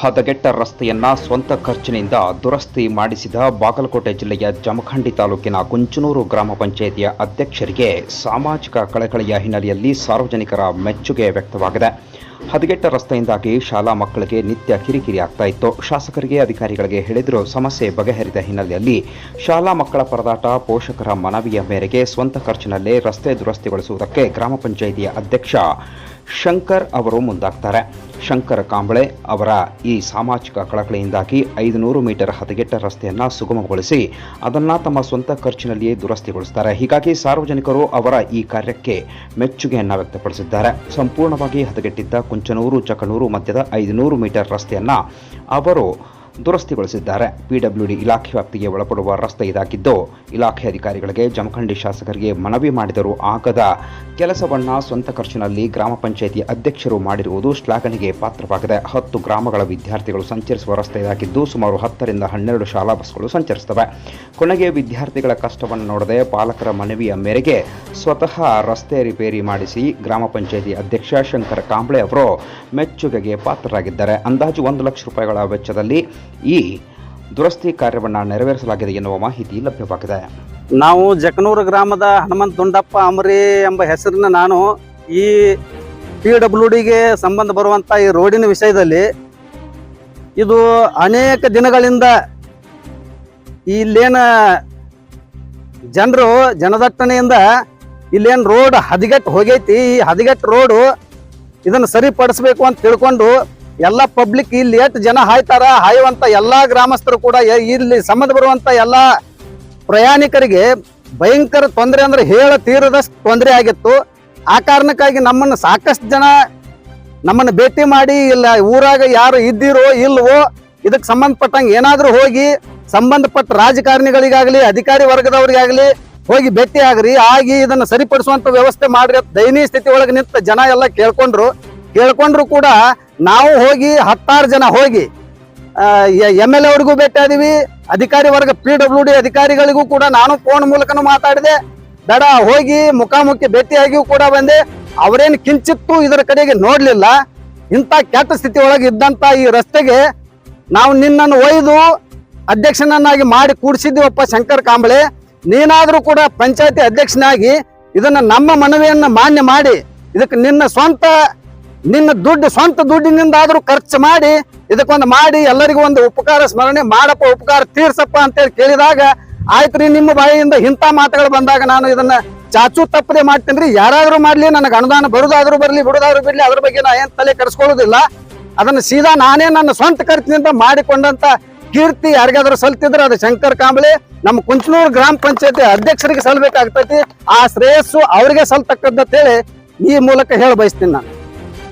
ಹದಗೆಟ್ಟ ರಸ್ತೆಯನ್ನ ಸ್ವಂತ ಖರ್ಚಿನಿಂದ ದುರಸ್ತಿ ಮಾಡಿಸಿದ ಬಾಗಲಕೋಟೆ ಜಿಲ್ಲೆಯ ಜಮಖಂಡಿ ತಾಲೂಕಿನ ಕುಂಚನೂರು ಗ್ರಾಮ ಪಂಚಾಯಿತಿಯ ಅಧ್ಯಕ್ಷರಿಗೆ ಸಾಮಾಜಿಕ ಕಳಕಳಿಯ ಹಿನ್ನೆಲೆಯಲ್ಲಿ ಸಾರ್ವಜನಿಕರ ಮೆಚ್ಚುಗೆ ವ್ಯಕ್ತವಾಗಿದೆ. ಹದಗೆಟ್ಟ ರಸ್ತೆಯಿಂದಾಗಿ ಶಾಲಾ ಮಕ್ಕಳಿಗೆ ನಿತ್ಯ ಕಿರಿಕಿರಿ ಆಗ್ತಾ ಇತ್ತು. ಶಾಸಕರಿಗೆ, ಅಧಿಕಾರಿಗಳಿಗೆ ಹೇಳಿದರೂ ಸಮಸ್ಯೆ ಬಗೆಹರಿದ ಹಿನ್ನೆಲೆಯಲ್ಲಿ ಶಾಲಾ ಮಕ್ಕಳ ಪರದಾಟ ಪೋಷಕರ ಮನವಿಯ ಮೇರೆಗೆ ಸ್ವಂತ ಖರ್ಚಿನಲ್ಲೇ ರಸ್ತೆ ದುರಸ್ತಿಗೊಳಿಸುವುದಕ್ಕೆ ಗ್ರಾಮ ಪಂಚಾಯಿತಿಯ ಅಧ್ಯಕ್ಷ ಶಂಕರ್ ಅವರು ಮುಂದಾಗ್ತಾರೆ. ಶಂಕರ್ ಕಾಂಬಳೆ ಅವರ ಈ ಸಾಮಾಜಿಕ ಕಳಕಳಿಯಿಂದಾಗಿ ಐದುನೂರು ಮೀಟರ್ ಹದಗೆಟ್ಟ ರಸ್ತೆಯನ್ನು ಸುಗಮಗೊಳಿಸಿ ಅದನ್ನು ತಮ್ಮ ಸ್ವಂತ ಖರ್ಚಿನಲ್ಲಿಯೇ ದುರಸ್ತಿಗೊಳಿಸ್ತಾರೆ. ಹೀಗಾಗಿ ಸಾರ್ವಜನಿಕರು ಅವರ ಈ ಕಾರ್ಯಕ್ಕೆ ಮೆಚ್ಚುಗೆಯನ್ನು ವ್ಯಕ್ತಪಡಿಸಿದ್ದಾರೆ. ಸಂಪೂರ್ಣವಾಗಿ ಹದಗೆಟ್ಟಿದ್ದ ಕುಂಚನೂರು ಚಕನೂರು ಮಧ್ಯದ ಐದುನೂರು ಮೀಟರ್ ರಸ್ತೆಯನ್ನು ಅವರು ದುರಸ್ತಿಗೊಳಿಸಿದ್ದಾರೆ. ಪಿಡಬ್ಲ್ಯೂಡಿ ಇಲಾಖೆ ವ್ಯಾಪ್ತಿಗೆ ಒಳಪಡುವ ರಸ್ತೆ ಇದಾಗಿದ್ದು, ಇಲಾಖೆ ಅಧಿಕಾರಿಗಳಿಗೆ ಜಮಖಂಡಿ ಶಾಸಕರಿಗೆ ಮನವಿ ಮಾಡಿದರೂ ಆಗದ ಕೆಲಸವನ್ನ ಸ್ವಂತ ಖರ್ಚಿನಲ್ಲಿ ಗ್ರಾಮ ಪಂಚಾಯಿತಿ ಅಧ್ಯಕ್ಷರು ಮಾಡಿರುವುದು ಶ್ಲಾಘನೆಗೆ ಪಾತ್ರವಾಗಿದೆ. ಹತ್ತು ಗ್ರಾಮಗಳ ವಿದ್ಯಾರ್ಥಿಗಳು ಸಂಚರಿಸುವ ರಸ್ತೆ ಇದಾಗಿದ್ದು, ಸುಮಾರು ಹತ್ತರಿಂದ ಹನ್ನೆರಡು ಶಾಲಾ ಬಸ್ಗಳು ಸಂಚರಿಸುತ್ತವೆ. ಕೊನೆಗೆ ವಿದ್ಯಾರ್ಥಿಗಳ ಕಷ್ಟವನ್ನು ನೋಡದೆ ಪಾಲಕರ ಮನವಿಯ ಮೇರೆಗೆ ಸ್ವತಃ ರಸ್ತೆ ರಿಪೇರಿ ಮಾಡಿಸಿ ಗ್ರಾಮ ಪಂಚಾಯಿತಿ ಅಧ್ಯಕ್ಷ ಶಂಕರ ಕಾಂಬ್ಳೆ ಅವರು ಮೆಚ್ಚುಗೆಗೆ ಪಾತ್ರರಾಗಿದ್ದಾರೆ. ಅಂದಾಜು ಒಂದು ಲಕ್ಷ ರೂಪಾಯಿಗಳ ವೆಚ್ಚದಲ್ಲಿ ಈ ದುರಸ್ತಿ ಕಾರ್ಯವನ್ನು ನೆರವೇರಿಸಲಾಗಿದೆ ಎನ್ನುವ ಮಾಹಿತಿ ಲಭ್ಯವಾಗಿದೆ. ನಾವು ಜಕನೂರು ಗ್ರಾಮದ ಹನುಮಂತ ದುಂಡಪ್ಪ ಅಮರಿ ಎಂಬ ಹೆಸರಿನ ನಾನು ಈ ಪಿ ಡಬ್ಲ್ಯೂ ಡಿಗೆ ಸಂಬಂಧ ಬರುವಂಥ ಈ ರೋಡಿನ ವಿಷಯದಲ್ಲಿ ಇದು ಅನೇಕ ದಿನಗಳಿಂದ ಇಲ್ಲೇನ ಜನರು, ಜನದಟ್ಟಣೆಯಿಂದ ಇಲ್ಲೇನು ರೋಡ್ ಹದಗೆಟ್ಟು ಹೋಗೈತಿ. ಈ ಹದಗೆಟ್ಟು ರೋಡು ಇದನ್ನು ಸರಿಪಡಿಸ್ಬೇಕು ಅಂತ ತಿಳ್ಕೊಂಡು ಎಲ್ಲ ಪಬ್ಲಿಕ್ ಇಲ್ಲಿ ಎಷ್ಟು ಜನ ಹಾಯ್ತಾರ, ಹಾಯುವಂತ ಎಲ್ಲಾ ಗ್ರಾಮಸ್ಥರು ಕೂಡ ಇಲ್ಲಿ ಸಂಬಂಧ ಬರುವಂತ ಎಲ್ಲ ಪ್ರಯಾಣಿಕರಿಗೆ ಭಯಂಕರ ತೊಂದರೆ ಅಂದ್ರೆ ಹೇಳ ತೀರದಷ್ಟು ತೊಂದರೆ ಆಗಿತ್ತು. ಆ ಕಾರಣಕ್ಕಾಗಿ ನಮ್ಮನ್ನು ಸಾಕಷ್ಟು ಜನ ನಮ್ಮನ್ನು ಭೇಟಿ ಮಾಡಿ, ಇಲ್ಲ ಊರಾಗ ಯಾರು ಇದ್ದೀರೋ ಇಲ್ವೋ, ಇದಕ್ಕೆ ಸಂಬಂಧಪಟ್ಟಂಗೆ ಏನಾದರೂ ಹೋಗಿ, ಸಂಬಂಧಪಟ್ಟ ರಾಜಕಾರಣಿಗಳಿಗಾಗಲಿ, ಅಧಿಕಾರಿ ವರ್ಗದವರಿಗಾಗಲಿ ಹೋಗಿ ಭೇಟಿ ಆಗ್ರಿ, ಆಗಿ ಇದನ್ನು ಸರಿಪಡಿಸುವಂತ ವ್ಯವಸ್ಥೆ ಮಾಡ್ರಿ ದಯನೀಯ ಸ್ಥಿತಿ ಒಳಗೆ ನಿಂತ ಜನ ಎಲ್ಲ ಕೇಳ್ಕೊಂಡ್ರು. ಕೇಳ್ಕೊಂಡ್ರು ಕೂಡ ನಾವು ಹೋಗಿ ಹತ್ತಾರು ಜನ ಹೋಗಿ ಎಂ ಎಲ್ ಎ ಅವ್ರಿಗೂ ಭೇಟಿ ಆದಿವಿ. ಅಧಿಕಾರಿ ವರ್ಗ ಪಿ ಡಬ್ಲ್ಯೂ ಡಿ ಅಧಿಕಾರಿಗಳಿಗೂ ಕೂಡ ನಾನು ಫೋನ್ ಮೂಲಕನೂ ಮಾತಾಡಿದೆ. ಬೇಡ, ಹೋಗಿ ಮುಖಾಮುಖಿ ಭೇಟಿಯಾಗಿಯೂ ಕೂಡ ಬಂದೆ. ಅವರೇನು ಕಿಂಚಿತ್ತು ಇದರ ಕಡೆಗೆ ನೋಡಲಿಲ್ಲ. ಇಂಥ ಕೆಟ್ಟ ಸ್ಥಿತಿ ಒಳಗೆ ಇದ್ದಂಥ ಈ ರಸ್ತೆಗೆ ನಾವು ನಿನ್ನನ್ನು ಒಯ್ದು ಅಧ್ಯಕ್ಷನನ್ನಾಗಿ ಮಾಡಿ ಕೂಡಿಸಿದ್ದೀವಪ್ಪ ಶಂಕರ್ ಕಾಂಬಳೆ. ನೀನಾದರೂ ಕೂಡ ಪಂಚಾಯತಿ ಅಧ್ಯಕ್ಷನಾಗಿ ಇದನ್ನು ನಮ್ಮ ಮನವಿಯನ್ನು ಮಾನ್ಯ ಮಾಡಿ, ಇದಕ್ಕೆ ನಿನ್ನ ಸ್ವಂತ ನಿನ್ನ ದುಡ್ಡು, ಸ್ವಂತ ದುಡ್ಡಿನಿಂದ ಆದ್ರೂ ಖರ್ಚು ಮಾಡಿ, ಇದಕ್ಕೊಂದು ಮಾಡಿ, ಎಲ್ಲರಿಗೂ ಒಂದು ಉಪಕಾರ ಸ್ಮರಣೆ ಮಾಡಪ್ಪ, ಉಪಕಾರ ತೀರ್ಸಪ್ಪ ಅಂತೇಳಿ ಕೇಳಿದಾಗ, ಆಯ್ತು ರೀ, ನಿಮ್ಮ ಬಾಯಿಯಿಂದ ಇಂಥ ಮಾತುಗಳು ಬಂದಾಗ ನಾನು ಇದನ್ನ ಚಾಚು ತಪ್ಪದೆ ಮಾಡ್ತೀನಿ ರೀ. ಯಾರಾದ್ರೂ ಮಾಡ್ಲಿ, ನನಗೆ ಅನುದಾನ ಬರುದಾದ್ರೂ ಬರ್ಲಿ, ಬಿಡುದಾದ್ರೂ ಬಿಡ್ಲಿ, ಅದ್ರ ಬಗ್ಗೆ ನಾ ಏನ್ ತಲೆ ಕೆಡಿಸ್ಕೊಳ್ಳೋದಿಲ್ಲ. ಅದನ್ನ ಸೀದಾ ನಾನೇ ನನ್ನ ಸ್ವಂತ ಖರ್ಚಿನಿಂದ ಮಾಡಿಕೊಂಡಂತ ಕೀರ್ತಿ ಯಾರಿಗಾದ್ರೂ ಸಲ್ತಿದ್ರೆ ಅದು ಶಂಕರ್ ಕಾಂಬಳೆ. ನಮ್ಮ ಕುಂಚನೂರು ಗ್ರಾಮ ಪಂಚಾಯತಿ ಅಧ್ಯಕ್ಷರಿಗೆ ಸಲ್ಬೇಕಾಗ್ತೈತಿ. ಆ ಶ್ರೇಯಸ್ಸು ಅವರಿಗೆ ಸಲ್ತಕ್ಕಂತ ಹೇಳಿ ಈ ಮೂಲಕ ಹೇಳ ಬಯಸ್ತೀನಿ ನಾನು.